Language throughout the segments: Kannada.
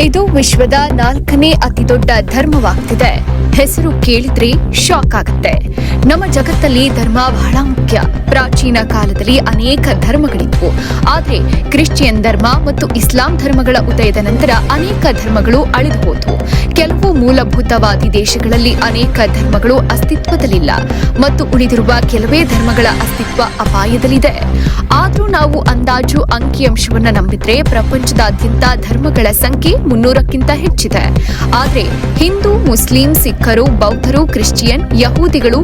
ಇದು ವಿಶ್ವದ ನಾಲ್ಕನೇ ಅತಿದೊಡ್ಡ ಧರ್ಮವಾಗ್ತಿದೆ. ಹೆಸರು ಕೇಳಿದ್ರೆ ಶಾಕ್ ಆಗುತ್ತೆ. ನಮ್ಮ ಜಗತ್ತಲ್ಲಿ ಧರ್ಮ ಬಹಳ ಮುಖ್ಯ. ಪ್ರಾಚೀನ ಕಾಲದಲ್ಲಿ ಅನೇಕ ಧರ್ಮಗಳಿದ್ವು. ಆದರೆ ಕ್ರಿಶ್ಚಿಯನ್ ಧರ್ಮ ಮತ್ತು ಇಸ್ಲಾಂ ಧರ್ಮಗಳ ಉದಯದ ನಂತರ ಅನೇಕ ಧರ್ಮಗಳು ಅಳಿದು ಹೋದವು. ಕೆಲವು ಮೂಲಭೂತವಾದಿ ದೇಶಗಳಲ್ಲಿ ಅನೇಕ ಧರ್ಮಗಳು ಅಸ್ತಿತ್ವದಲ್ಲಿಲ್ಲ. ಮತ್ತು ಉಳಿದಿರುವ ಕೆಲವೇ ಧರ್ಮಗಳ ಅಸ್ತಿತ್ವ ಅಪಾಯದಲ್ಲಿದೆ. ಆದರೂ ನಾವು ಅಂದಾಜು ಅಂಕಿಅಂಶವನ್ನ ನಂಬಿದ್ರೆ ಪ್ರಪಂಚದಾದ್ಯಂತ ಧರ್ಮಗಳ ಸಂಖ್ಯೆ ಮುನ್ನೂರಕ್ಕಿಂತ ಹೆಚ್ಚಿದೆ. ಆದರೆ ಹಿಂದೂ ಮುಸ್ಲಿಂ ಸಿಖ್ಖರು ಬೌದ್ಧರು ಕ್ರಿಶ್ಚಿಯನ್ ಯಹೂದಿಗಳು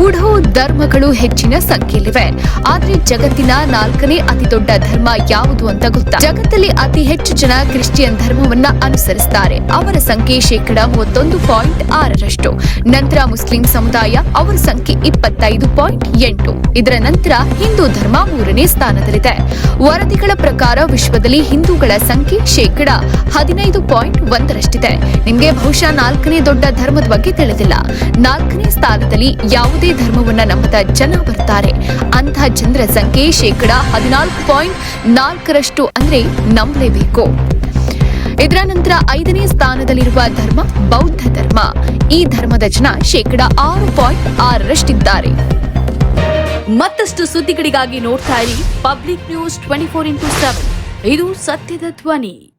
ಊಢೋ ಧರ್ಮಗಳು ಹೆಚ್ಚಿನ ಸಂಖ್ಯೆಯಲ್ಲಿವೆ. ಆದ್ರೆ ಜಗತ್ತಿನ ನಾಲ್ಕನೇ ಅತಿ ದೊಡ್ಡ ಧರ್ಮ ಯಾವುದು ಅಂತ ಗೊತ್ತಾ? ಜಗತ್ತಲ್ಲಿ ಅತಿ ಹೆಚ್ಚು ಜನ ಕ್ರಿಶ್ಚಿಯನ್ ಧರ್ಮವನ್ನ ಅನುಸರಿಸುತ್ತಾರೆ ಅವರ ಸಂಖ್ಯೆ ಶೇಕಡ ಮೂವತ್ತೊಂದು ಪಾಯಿಂಟ್ ಆರರಷ್ಟು. ನಂತರ ಮುಸ್ಲಿಂ ಸಮುದಾಯ ಅವರ ಸಂಖ್ಯೆ ಇಪ್ಪತ್ತೈದು ಪಾಯಿಂಟ್ ಎಂಟು. ಇದರ ನಂತರ ಹಿಂದೂ ಧರ್ಮ ಮೂರನೇ ಸ್ಥಾನದಲ್ಲಿದೆ. ವರದಿಗಳ ಪ್ರಕಾರ ವಿಶ್ವದಲ್ಲಿ ಹಿಂದೂಗಳ ಸಂಖ್ಯೆ ಶೇಕಡ ಹದಿನೈದು ಪಾಯಿಂಟ್ ಒಂದರಷ್ಟಿದೆ. ನಿಮಗೆ ಬಹುಶಃ ನಾಲ್ಕನೇ ದೊಡ್ಡ ಧರ್ಮದ ಬಗ್ಗೆ ತಿಳಿದಿಲ್ಲ. ನಾಲ್ಕನೇ ಸ್ಥಾನದಲ್ಲಿ ಯಾವುದೇ ಧರ್ಮವನ್ನ ನಂಬದ ಜನ ಬರ್ತಾರೆ. ಅಂತಹ ಜನರ ಸಂಖ್ಯೆ ಶೇಕಡ ಹದಿನಾಲ್ಕು ಪಾಯಿಂಟ್ ನಾಲ್ಕರಷ್ಟು ಅಂದ್ರೆ ನಂಬಲೇಬೇಕು. ಇದರ ನಂತರ ಐದನೇ ಸ್ಥಾನದಲ್ಲಿರುವ ಧರ್ಮ, ಬೌದ್ಧ ಧರ್ಮ. ಈ ಧರ್ಮದ ಜನ ಶೇಕಡ ಆರು ಪಾಯಿಂಟ್ ಆರರಷ್ಟಿದ್ದಾರೆ. ಮತ್ತಷ್ಟು ಸುದ್ದಿಗಳಿಗಾಗಿ ನೋಡ್ತಾ ಇರಿ public news twenty four into seven. ಇದು ಸತ್ಯದ ಧ್ವನಿ.